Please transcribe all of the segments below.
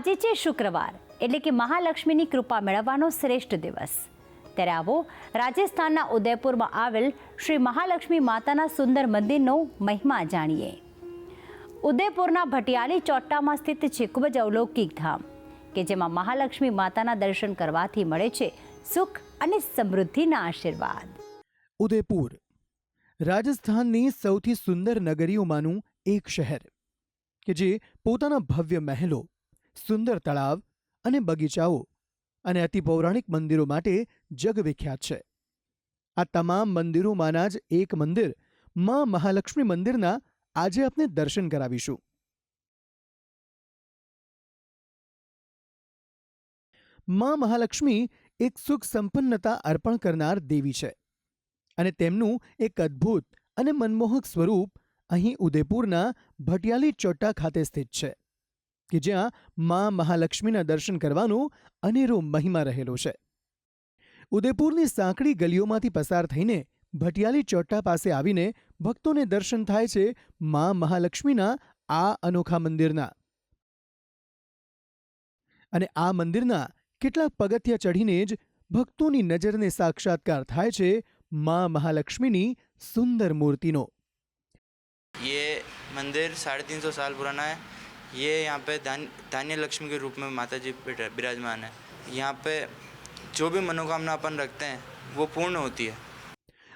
આજે છે શુક્રવાર, એટલે કે મહાલક્ષ્મીની કૃપા મેળવવાનો શ્રેષ્ઠ દિવસ. ત્યારે આવો, રાજસ્થાનના ઉદયપુરમાં આવેલ શ્રી મહાલક્ષ્મી માતાના સુંદર મંદિરનો મહિમા જાણીએ. ઉદયપુરના ભટિયાલી ચોટ્ટામાં સ્થિત છે ખૂબ જ અવલૌકિક ધામ, કે જેમાં મહાલક્ષ્મી માતાના દર્શન કરવાથી મળે છે સુખ અને સમૃદ્ધિના આશીર્વાદ. ઉદયપુર, રાજસ્થાનની સૌથી સુંદર નગરીઓમાંનું એક શહેર, કે જે પોતાના ભવ્ય મહેલો સુંદર તળાવ અને બગીચાઓ અને અતિ પૌરાણિક મંદિરો માટે જગવિખ્યાત છે. આ તમામ મંદિરોમાંના જ એક મંદિરમાં મહાલક્ષ્મી મંદિરના આજે આપને દર્શન કરાવીશું. માં મહાલક્ષ્મી એક સુખ સંપન્નતા અર્પણ કરનાર દેવી છે અને તેમનું એક અદ્ભુત અને મનમોહક સ્વરૂપ અહીં ઉદયપુરના ભટિયાલી ચોટ્ટા ખાતે સ્થિત છે. કે જ્યાં મા મહાલક્ષ્મીના દર્શન કરવાનો અનેરો મહિમા રહેલો છે ઉદયપુરની સાંકડી ગલીઓમાંથી પસાર થઈને ભટિયાલી ચોટ્ટા પાસે આવીને ભક્તોને દર્શન થાય છે મા મહાલક્ષ્મીના આ અનોખા મંદિરના અને આ મંદિરના કેટલાક પગથિયા ચઢીને જ ભક્તોની નજરને સાક્ષાત્કાર થાય છે મા મહાલક્ષ્મીની સુંદર મૂર્તિનો ये मंदिर साढ़े तीन सौ साल पुराना है ये यहाँ पे धान धान्य लक्ष्मी के रूप में माता जी बिठ- विराजमान है यहाँ पे जो भी मनोकामना अपन रखते हैं वो पूर्ण होती है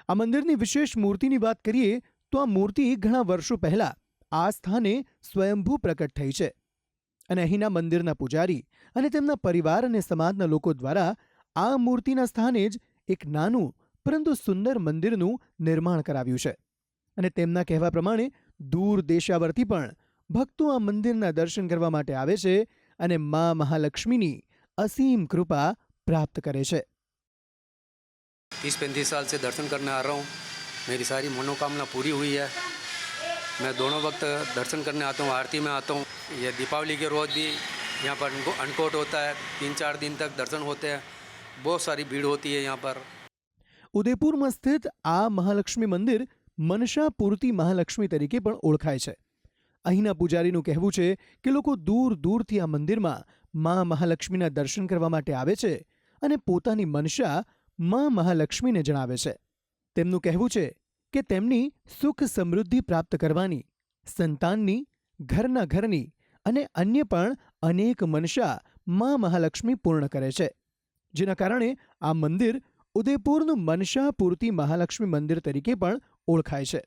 આ મંદિરની વિશેષ મૂર્તિની વાત કરીએ તો આ મૂર્તિ ઘણા વર્ષો પહેલા આ સ્થાને સ્વયંભૂ પ્રકટ થઈ છે અને અહીંના મંદિરના પૂજારી અને તેમના પરિવાર અને સમાજના લોકો દ્વારા આ મૂર્તિના સ્થાને જ એક નાનું પરંતુ સુંદર મંદિરનું નિર્માણ કરાવ્યું છે અને તેમના કહેવા પ્રમાણે દૂર દેશાવરથી પણ ભક્તો આ મંદિરના દર્શન કરવા માટે આવે છે અને મા મહાલક્ષ્મીની અસીમ કૃપા પ્રાપ્ત કરે છે तीस पैंतीस साल से दर्शन करने आ रहा हूँ मेरी सारी मनोकामना पूरी हुई है मैं दोनों वक्त दर्शन करने आता हूँ आरती में आता हूँ ये दीपावली के रोज़ भी यहाँ पर अनको- अनकोट होता है तीन चार दिन तक दर्शन होते हैं बहुत सारी भीड़ होती है यहाँ पर ઉદયપુરમાં સ્થિત આ મહાલક્ષ્મી મંદિર મનસા પૂર્તિ મહાલક્ષ્મી તરીકે પણ ઓળખાય છે અહીંના પૂજારીનું કહેવું છે કે લોકો દૂર દૂરથી આ મંદિરમાં મા મહાલક્ષ્મીના દર્શન કરવા માટે આવે છે અને પોતાની મનસા મા મહાલક્ષ્મીને જણાવે છે. તેમનું કહેવું છે કે તેમની સુખ સમૃદ્ધિ પ્રાપ્ત કરવાની, સંતાનની, ઘરના ઘરની અને અન્ય પણ અનેક મનસા મા મહાલક્ષ્મી પૂર્ણ કરે છે. જેના કારણે આ મંદિર ઉદયપુરનું મનસા પૂર્તિ મહાલક્ષ્મી મંદિર તરીકે પણ ઓળખાય છે.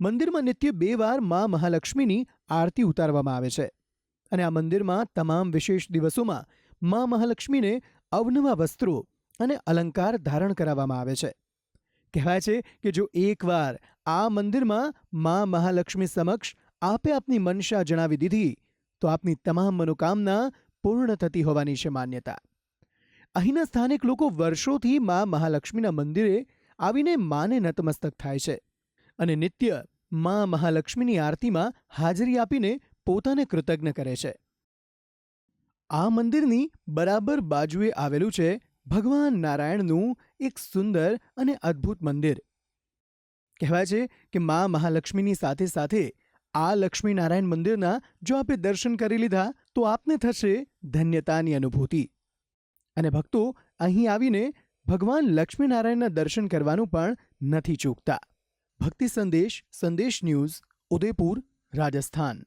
મંદિરમાં નિત્ય બે વાર મા મહાલક્ષ્મીની આરતી ઉતારવામાં આવે છે. અને આ મંદિરમાં તમામ વિશેષ દિવસોમાં મા મહાલક્ષ્મીને અવનવા વસ્ત્રો અને અલંકાર ધારણ કરાવવામાં આવે છે. કહેવાય છે કે જો એકવાર આ મંદિરમાં મા મહાલક્ષ્મી સમક્ષ આપે આપની મનશા જણાવી દીધી, તો આપની તમામ મનોકામના પૂર્ણ થતી હોવાની છે માન્યતા. અહીંના સ્થાનિક લોકો વર્ષોથી મા મહાલક્ષ્મીના મંદિરે આવીને માને નતમસ્તક થાય છે. અને નિત્ય મા મહાલક્ષ્મીની આરતીમાં હાજરી આપીને પોતાને કૃતજ્ઞ કરે છે. આ મંદિરની બરાબર બાજુએ આવેલું છે ભગવાન નારાયણનું એક સુંદર અને અદ્ભુત મંદિર. કહેવાય છે કે મા મહાલક્ષ્મીની સાથે સાથે આ લક્ષ્મીનારાયણ મંદિરના જો આપે દર્શન કરી લીધા, તો આપને થશે ધન્યતાની અનુભૂતિ. અને ભક્તો અહીં આવીને ભગવાન લક્ષ્મીનારાયણના દર્શન કરવાનું પણ નથી ચૂકતા. ભક્તિ સંદેશ સંદેશ ન્યૂઝ ઉદયપુર રાજસ્થાન.